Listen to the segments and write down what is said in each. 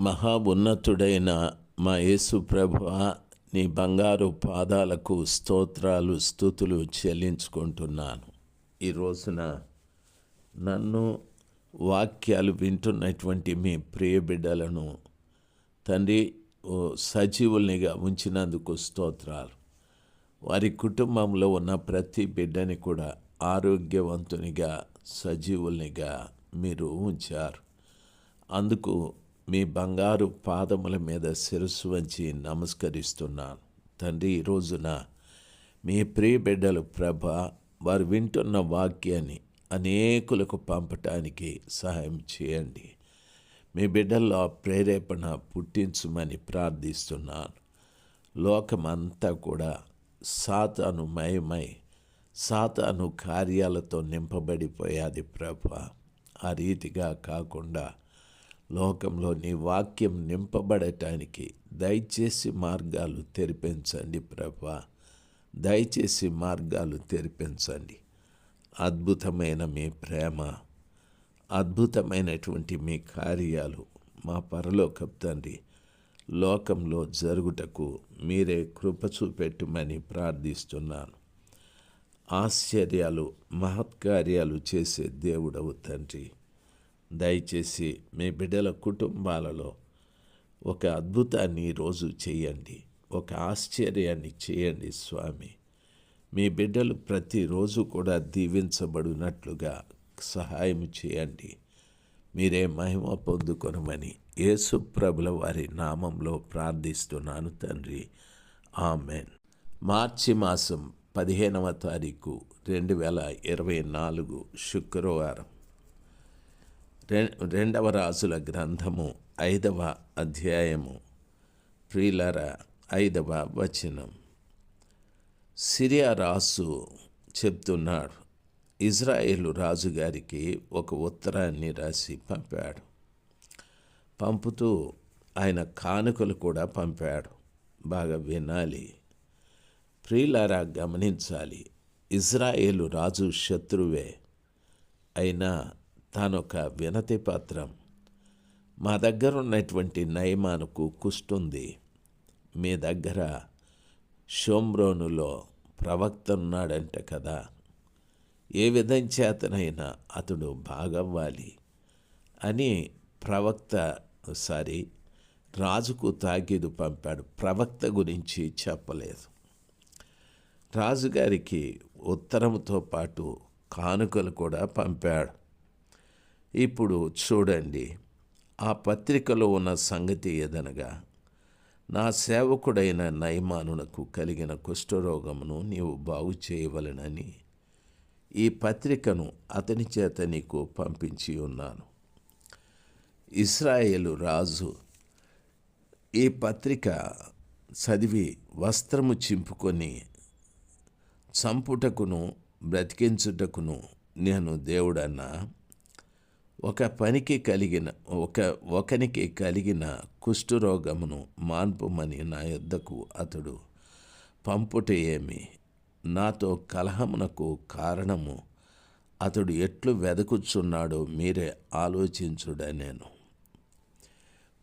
మహా ఉన్నతుడైన మా యేసు ప్రభు నీ బంగారు పాదాలకు స్తోత్రాలు స్థుతులు చెల్లించుకుంటున్నాను. ఈ రోజున నన్ను వాక్యాలు వింటున్నటువంటి మీ ప్రియ బిడ్డలను తండ్రి ఓ సజీవుల్నిగా ఉంచినందుకు స్తోత్రాలు. వారి కుటుంబంలో ఉన్న ప్రతి బిడ్డని కూడా ఆరోగ్యవంతునిగా సజీవుల్నిగా మీరు ఉంచారు. అందుకు మీ బంగారు పాదముల మీద శిరస్సు వంచి నమస్కరిస్తున్నాను. తండ్రి ఈ రోజున మీ ప్రియ బిడ్డలు ప్రభ వారు వింటున్న వాక్యాన్ని అనేకులకు పంపటానికి సహాయం చేయండి. మీ బిడ్డల్లో ప్రేరేపణ పుట్టించమని ప్రార్థిస్తున్నాను. లోకమంతా కూడా సాతాను మయమై సాతాను కార్యాలతో నింపబడిపోయాది ప్రభ. ఆ రీతిగా కాకుండా లోకంలో నీ వాక్యం నింపబడటానికి దయచేసి మార్గాలు తెరిపించండి ప్రభా. దయచేసి మార్గాలు తెరిపించండి. అద్భుతమైన మీ ప్రేమ అద్భుతమైనటువంటి మీ కార్యాలు మా పరలోకపు తండ్రి లోకంలో జరుగుటకు మీరే కృప చూపెట్టుమని ప్రార్థిస్తున్నాను. ఆశ్చర్యాలు మహత్కార్యాలు చేసే దేవుడవు తండ్రి. దయచేసి మీ బిడ్డల కుటుంబాలలో ఒక అద్భుతాన్ని ఈరోజు చేయండి. ఒక ఆశ్చర్యాన్ని చేయండి స్వామి. మీ బిడ్డలు ప్రతిరోజు కూడా దీవించబడినట్లుగా సహాయం చేయండి. మీరే మహిమ పొందుకొనమని యేసు ప్రభుల వారి నామంలో ప్రార్థిస్తున్నాను తండ్రి. ఆమెన్. మార్చి మాసం పదిహేనవ తారీఖు రెండు వేల ఇరవై నాలుగు శుక్రవారం. రెండవ రాజుల గ్రంథము ఐదవ అధ్యాయము. ప్రియులర ఐదవ వచనం. సిరియా రాసు చెప్తున్నాడు ఇజ్రాయేలు రాజుగారికి ఒక ఉత్తరాన్ని రాసి పంపాడు. పంపుతూ ఆయన కానుకలు కూడా పంపాడు. బాగా వినాలి. ప్రియులారా గమనించాలి. ఇజ్రాయేలు రాజు శత్రువే. అయినా తానొక వినతి పత్రం. మా దగ్గర ఉన్నటువంటి నయమానుకు కుష్టుంది. మీ దగ్గర షోమ్రోనులో ప్రవక్త ఉన్నాడంట కదా. ఏ విధం చేతనైనా అతడు బాగవ్వాలి అని ప్రవక్త సారీ రాజుకు తాకీదు పంపాడు. ప్రవక్త గురించి చెప్పలేదు. రాజుగారికి ఉత్తరంతో పాటు కానుకలు కూడా పంపాడు. ఇప్పుడు చూడండి. ఆ పత్రికలో ఉన్న సంగతి ఏదనగా నా సేవకుడైన నయమానునకు కలిగిన కుష్ఠరోగమును నీవు బాగు చేయవలెనని ఈ పత్రికను అతని చేత నీకు పంపించి ఉన్నాను. ఇస్రాయేలు రాజు ఈ పత్రిక చదివి వస్త్రము చింపుకొని చంపుటకును బ్రతికించుటకును నేను దేవుడన్నా? ఒక పనికి కలిగిన ఒక ఒకనికి కలిగిన కుష్ఠరోగమును మాన్పుమని నా యొద్దకు అతడు పంపుట ఏమి? నాతో కలహమునకు కారణము? అతడు ఎట్లు వెదకుచున్నాడో మీరే ఆలోచించుడ నేను.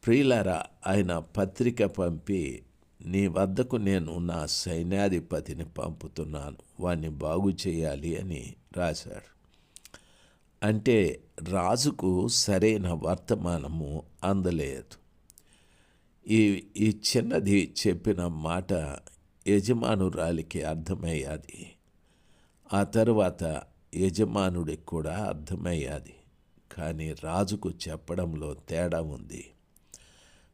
ప్రియులారా ఆయన పత్రిక పంపి నీ వద్దకు నేను నా సైన్యాధిపతిని పంపుతున్నాను వాణ్ణి బాగు చేయాలి అని రాశాడు అంటే రాజుకు సరైన వర్తమానము అందలేదు. ఈ ఈ చిన్నది చెప్పిన మాట యజమానురాలికి అర్థమయ్యాది. ఆ తరువాత యజమానుడికి కూడా అర్థమయ్యాది. కానీ రాజుకు చెప్పడంలో తేడా ఉంది.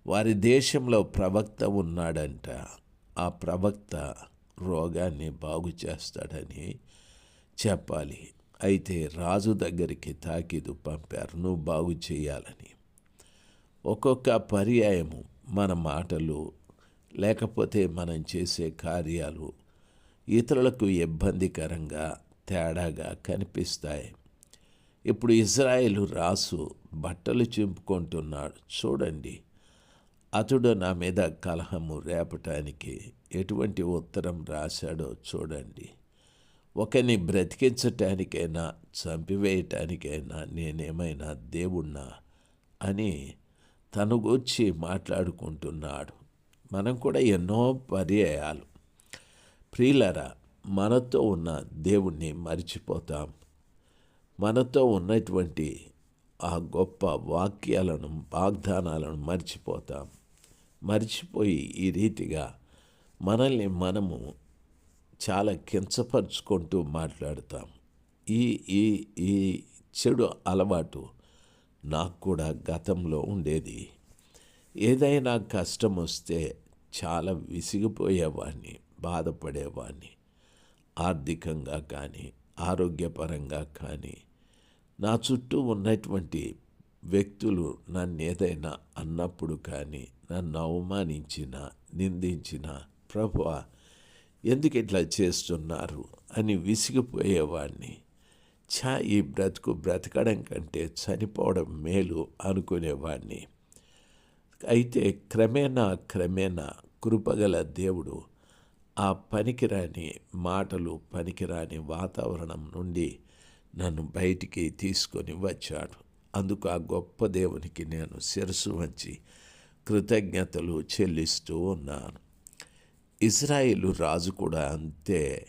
వారి దేశంలో ప్రవక్త ఉన్నాడంట. ఆ ప్రవక్త రోగాన్ని బాగు చేస్తాడని చెప్పాలి. అయితే రాజు దగ్గరికి తాకీదు పంపారు నువ్వు బాగు చేయాలని. ఒక్కొక్క పర్యాయము మన మాటలు లేకపోతే మనం చేసే కార్యాలు ఇతరులకు ఇబ్బందికరంగా తేడాగా కనిపిస్తాయి. ఇప్పుడు ఇజ్రాయేలు రాసు బట్టలు చింపుకుంటున్నాడు. చూడండి అతడు నా మీద కలహము రేపటానికి ఎటువంటి ఉత్తరం రాశాడో చూడండి. ఒకని బ్రతికించటానికైనా చంపివేయటానికైనా నేనేమైనా దేవుణ్ణా? అని తను గూర్చి మాట్లాడుకుంటున్నాడు. మనం కూడా ఎన్నో పర్యాయాలు. ప్రియులరా మనతో ఉన్న దేవుణ్ణి మర్చిపోతాం. మనతో ఉన్నటువంటి ఆ గొప్ప వాక్యాలను వాగ్దానాలను మర్చిపోతాం. మర్చిపోయి ఈ రీతిగా మనల్ని మనము చాలా కించపరుచుకుంటూ మాట్లాడతాం. ఈ ఈ ఈ చెడు అలవాటు నాకు కూడా గతంలో ఉండేది. ఏదైనా కష్టం వస్తే చాలా విసిగిపోయేవాడిని బాధపడేవాడిని ఆర్థికంగా కానీ ఆరోగ్యపరంగా కానీ నా చుట్టూ ఉన్నటువంటి వ్యక్తులు నన్ను ఏదైనా అన్నప్పుడు కానీ నన్ను అవమానించిన నిందించిన ప్రభువా ఎందుకు ఇట్లా చేస్తున్నారు అని విసిగిపోయేవాడిని. ఛా ఈ బ్రతుకు బ్రతకడం కంటే చనిపోవడం మేలు అనుకునేవాడిని. అయితే క్రమేణా క్రమేణా కృపగల దేవుడు ఆ పనికిరాని మాటలు పనికిరాని వాతావరణం నుండి నన్ను బయటికి తీసుకొని వచ్చాడు. అందుకు ఆ గొప్ప దేవునికి నేను శిరసు వంచి కృతజ్ఞతలు చెల్లిస్తూ ఉన్నాను. ఇజ్రాయిలు రాజు కూడా అంతే.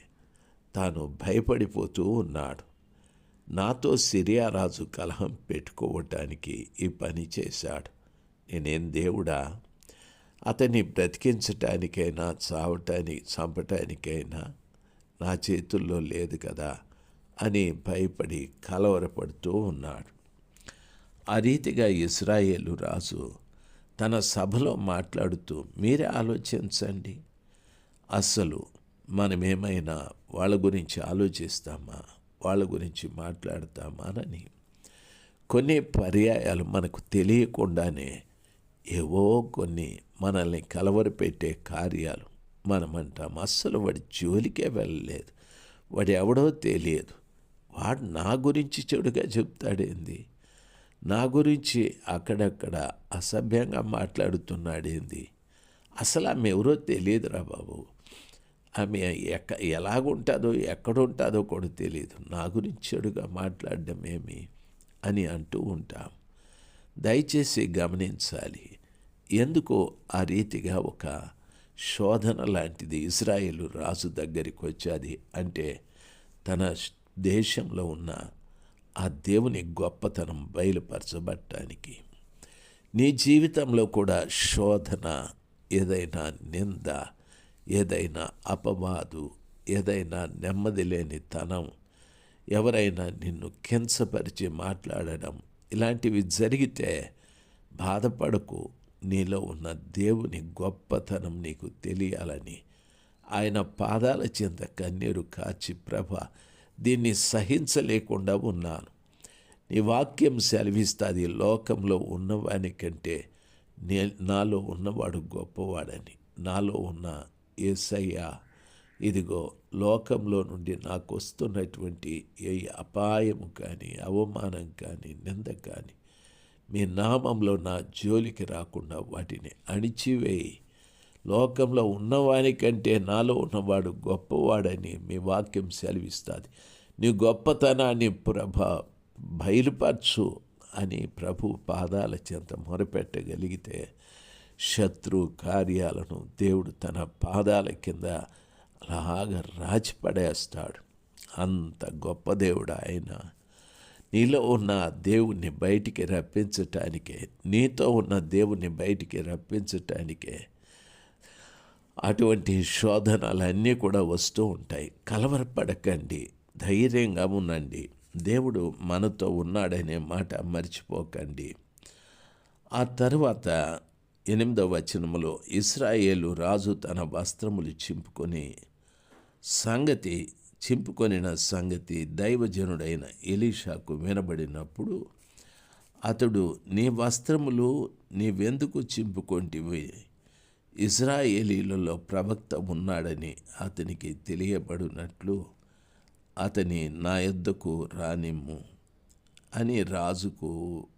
తాను భయపడిపోతూ ఉన్నాడు. నాతో సిరియా రాజు కలహం పెట్టుకోవటానికి ఈ పని చేశాడు. నేనేం దేవుడా? అతన్ని బ్రతికించటానికైనా చావటానికి చంపటానికైనా నా చేతుల్లో లేదు కదా అని భయపడి కలవరపడుతూ ఉన్నాడు. ఆ రీతిగా ఇస్రాయేలు రాజు తన సభలో మాట్లాడుతూ మీరే ఆలోచించండి. అస్సలు మనమేమైనా వాళ్ళ గురించి ఆలోచిస్తామా? వాళ్ళ గురించి మాట్లాడతామానని కొన్ని పర్యాయాలు మనకు తెలియకుండానే ఏవో కొన్ని మనల్ని కలవరపెట్టే కార్యాలు మనమంటాం. అస్సలు వాడి జోలికే వెళ్ళలేదు. వాడు ఎవడో తెలియదు. వాడు నా గురించి చెడుగా చెప్తాడేంది? నా గురించి అక్కడక్కడ అసభ్యంగా మాట్లాడుతున్నాడేంది? అసలు ఆమె ఎవరో తెలియదురా బాబు. ఆమె ఎక్క ఎలాగుంటుందో ఎక్కడుంటుందో కూడా తెలియదు నా గురించి చెడుగా మాట్లాడడం ఏమి? అని అంటూ ఉంటాం. దయచేసి గమనించాలి. ఎందుకో ఆ రీతిగా ఒక శోధన లాంటిది ఇజ్రాయేలు రాజు దగ్గరికి వచ్చేది అంటే తన దేశంలో ఉన్న ఆ దేవుని గొప్పతనం బయలుపరచబట్టానికి నీ జీవితంలో కూడా శోధన ఏదైనా నింద ఏదైనా అపవాదు ఏదైనా నెమ్మది లేని తనం ఎవరైనా నిన్ను కించపరిచి మాట్లాడడం ఇలాంటివి జరిగితే బాధపడకు. నీలో ఉన్న దేవుని గొప్పతనం నీకు తెలియాలని ఆయన పాదాల చెంత కన్నీరు కాచి ప్రభ దీన్ని సహించలేకుండా ఉన్నాను. నీ వాక్యం సెలవిస్తుంది లోకంలో ఉన్నవానికంటే నే నాలో ఉన్నవాడు గొప్పవాడని నాలో ఉన్న ఏసయ్య ఇదిగో లోకంలో నుండి నాకు వస్తున్నటువంటి ఏ అపాయము కానీ అవమానం కానీ నింద కానీ మీ నామంలో నా జోలికి రాకుండా వాటిని అణిచివేయి. లోకంలో ఉన్నవానికంటే నాలో ఉన్నవాడు గొప్పవాడని మీ వాక్యం సెలవిస్తుంది. నీ గొప్పతనాన్ని ప్రభ బయలుపరచు అని ప్రభు పాదాల చెంత మొరపెట్టగలిగితే శత్రు కార్యాలను దేవుడు తన పాదాల కింద అలాగ రాచిపడేస్తాడు. అంత గొప్ప దేవుడు ఆయన. నీలో ఉన్న దేవుణ్ణి బయటికి రప్పించటానికే నీతో ఉన్న దేవుణ్ణి బయటికి రప్పించటానికే అటువంటి శోధనలన్నీ కూడా వస్తూ ఉంటాయి. కలవరపడకండి ధైర్యంగా ఉండండి. దేవుడు మనతో ఉన్నాడనే మాట మర్చిపోకండి. ఆ తర్వాత ఎనిమిదవ వచనములో ఇస్రాయేలు రాజు తన వస్త్రములు చింపుకొని సంగతి చింపుకొనిన సంగతి దైవజనుడైన ఎలీషాకు వినబడినప్పుడు అతడు నీ వస్త్రములు నీవెందుకు చింపుకొంటివి? ఇజ్రాయేలీలలో ప్రవక్త ఉన్నాడని అతనికి తెలియబడినట్లు అతని నా యొద్దకు రానిమ్ము అని రాజుకు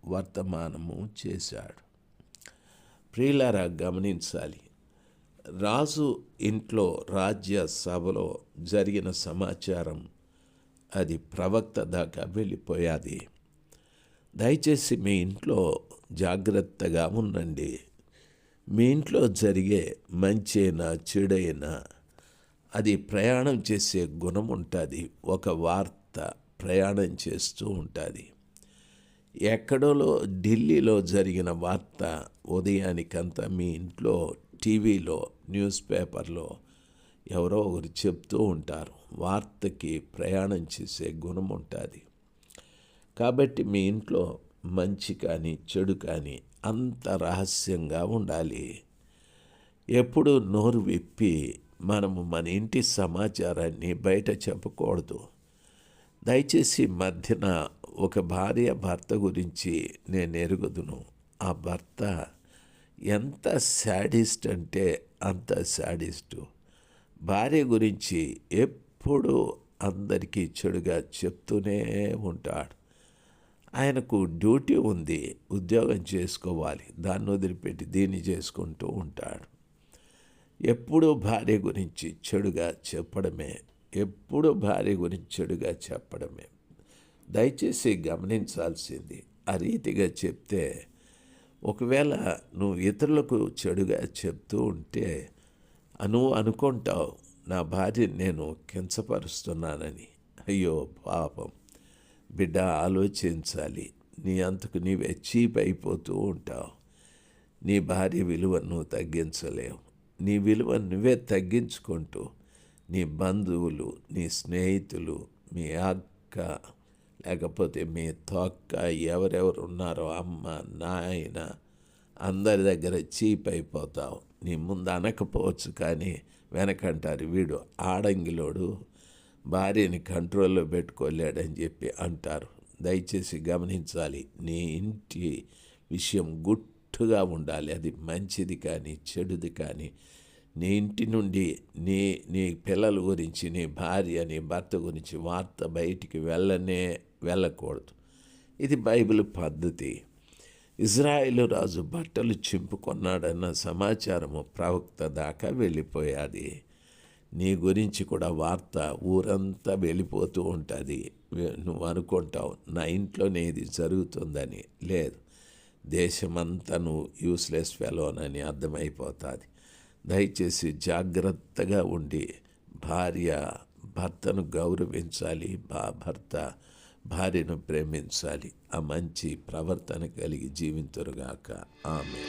వర్తమానము చేశాడు. ప్రియులారా గమనించాలి. రాజు ఇంట్లో రాజ్య సభలో జరిగిన సమాచారం అది ప్రవక్త దాకా వెళ్ళిపోయాది. దయచేసి మీ ఇంట్లో జాగ్రత్తగా ఉండండి. మీ ఇంట్లో జరిగే మంచైనా చెడైనా అది ప్రయాణం చేసే గుణం ఉంటుంది. ఒక వార్త ప్రయాణం చేస్తూ ఉంటుంది. ఎక్కడోలో ఢిల్లీలో జరిగిన వార్త ఉదయానికంతా మీ ఇంట్లో టీవీలో న్యూస్ పేపర్లో ఎవరో ఒకరు చెప్తూ ఉంటారు. వార్తకి ప్రయాణం చేసే గుణం ఉంటుంది. కాబట్టి మీ ఇంట్లో మంచి కానీ చెడు కానీ అంత రహస్యంగా ఉండాలి. ఎప్పుడు నోరు విప్పి మనము మన ఇంటి సమాచారాన్ని బయట చెప్పకూడదు. దయచేసి మధ్యన ఒక భార్య భర్త గురించి నేను ఎరుగుదును. ఆ భర్త ఎంత శాడిస్ట్ అంటే అంత శాడిస్టు. భార్య గురించి ఎప్పుడు అందరికీ చెడుగా చెప్తూనే ఉంటాడు. ఆయనకు డ్యూటీ ఉంది ఉద్యోగం చేసుకోవాలి దాన్ని వదిలిపెట్టి దీన్ని చేసుకుంటూ ఉంటాడు. ఎప్పుడూ భార్య గురించి చెడుగా చెప్పడమే ఎప్పుడు భార్య గురించి చెడుగా చెప్పడమే. దయచేసి గమనించాల్సింది. ఆ రీతిగా చెప్తే ఒకవేళ నువ్వు ఇతరులకు చెడుగా చెప్తూ ఉంటే నువ్వు అనుకుంటావు నా భార్య నేను కించపరుస్తున్నానని. అయ్యో పాపం. బిడ్డ ఆలోచించాలి. నీ అంతకు నీవే చీప్ అయిపోతూ ఉంటావు. నీ భార్య విలువను నువ్వు తగ్గించలేవు. నీ విలువ నువ్వే తగ్గించుకుంటూ నీ బంధువులు నీ స్నేహితులు మీ అక్క లేకపోతే మీ తొక్క ఎవరెవరు ఉన్నారో అమ్మ నాయన అందరి దగ్గర చీప్ అయిపోతావు నీ ముందు అనకపోవచ్చు కానీ వెనకంటారు వీడు ఆడంగిలోడు భార్యని కంట్రోల్లో పెట్టుకోలేడని చెప్పి అంటారు. దయచేసి గమనించాలి నీ ఇంటి విషయం గుట్టుగా ఉండాలి. అది మంచిది కానీ చెడుది కానీ నీ ఇంటి నుండి నీ నీ పిల్లల గురించి నీ భార్య నీ భర్త గురించి వార్త బయటికి వెళ్ళనే వెళ్ళకూడదు. ఇది బైబిల్ పద్ధతి. ఇజ్రాయిల్ రాజు బట్టలు చింపుకొన్నాడన్న సమాచారము ప్రవక్త దాకా వెళ్ళిపోయాది. నీ గురించి కూడా వార్త ఊరంతా వెళ్ళిపోతూ ఉంటుంది. నువ్వు అనుకుంటావు నా ఇంట్లోనే ఇది జరుగుతుందని. లేదు దేశమంతా నువ్వు యూస్లెస్ ఫెలోనని అర్థమైపోతుంది. దయచేసి జాగ్రత్తగా ఉండి భార్య భర్తను గౌరవించాలి బా భర్త భార్యను ప్రేమించాలి. ఆ మంచి ప్రవర్తన కలిగి జీవించరుగాక ఆమె